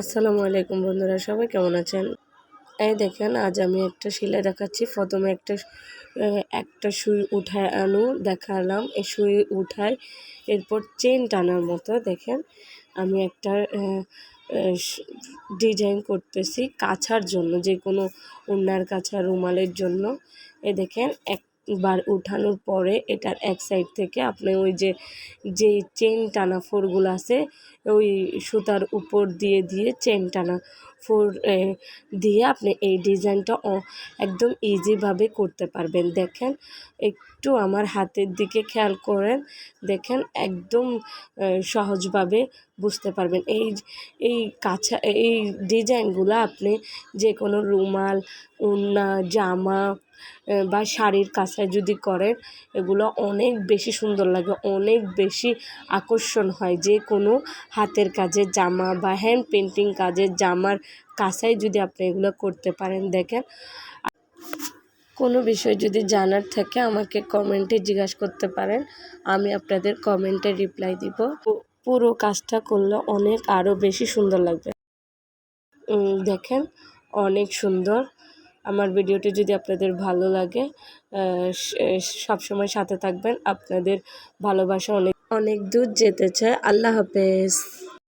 আসসালামু আলাইকুম বন্ধুরা, সবাই কেমন আছেন? এই দেখেন, আজ আমি একটা সেলাই দেখাচ্ছি। প্রথমে একটা একটা সুই উঠায় আনু, দেখালাম। এই সুই উঠায় এরপর চেন টানার মতো, দেখেন। আমি একটা ডিজাইন করতেছি কাছার জন্য যে কোনো উন্নার কাছা, রুমালের জন্য। এ দেখেন একবার উঠানোর পরে এটার এক সাইড থেকে আপনি ওই যে যে চেন টানা ফোরগুলো আছে, ওই সুতার উপর দিয়ে দিয়ে চেন টানা ফোর দিয়ে আপনি এই ডিজাইনটা একদম ইজিভাবে করতে পারবেন। দেখেন, একটু আমার হাতের দিকে খেয়াল করেন, দেখেন একদম সহজভাবে বুঝতে পারবেন। এই এই কাছা, এই ডিজাইনগুলো আপনি যে কোনো রুমাল ওড়না জামা বা শাড়ির কাছায় যদি করেন এগুলো অনেক বেশি সুন্দর লাগে, অনেক বেশি আকর্ষণ হয়। যে কোনো হাতের কাজের জামা বা হ্যান্ড পেন্টিং কাজের জামার কাছায় যদি আপনি এগুলো করতে পারেন, দেখেন। কোনো বিষয় যদি জানার থাকে, আমাকে কমেন্টে জিজ্ঞাসা করতে পারেন, আমি আপনাদের কমেন্টে রিপ্লাই দিব। পুরো কাজটা করলে অনেক আরও বেশি সুন্দর লাগবে। দেখেন, অনেক সুন্দর। আমার ভিডিওটি যদি আপনাদের ভালো লাগে সব সময় সাথে থাকবেন। আপনাদের ভালোবাসা অনেক অনেক দূর যেতে চায়। আল্লাহ হাফেজ।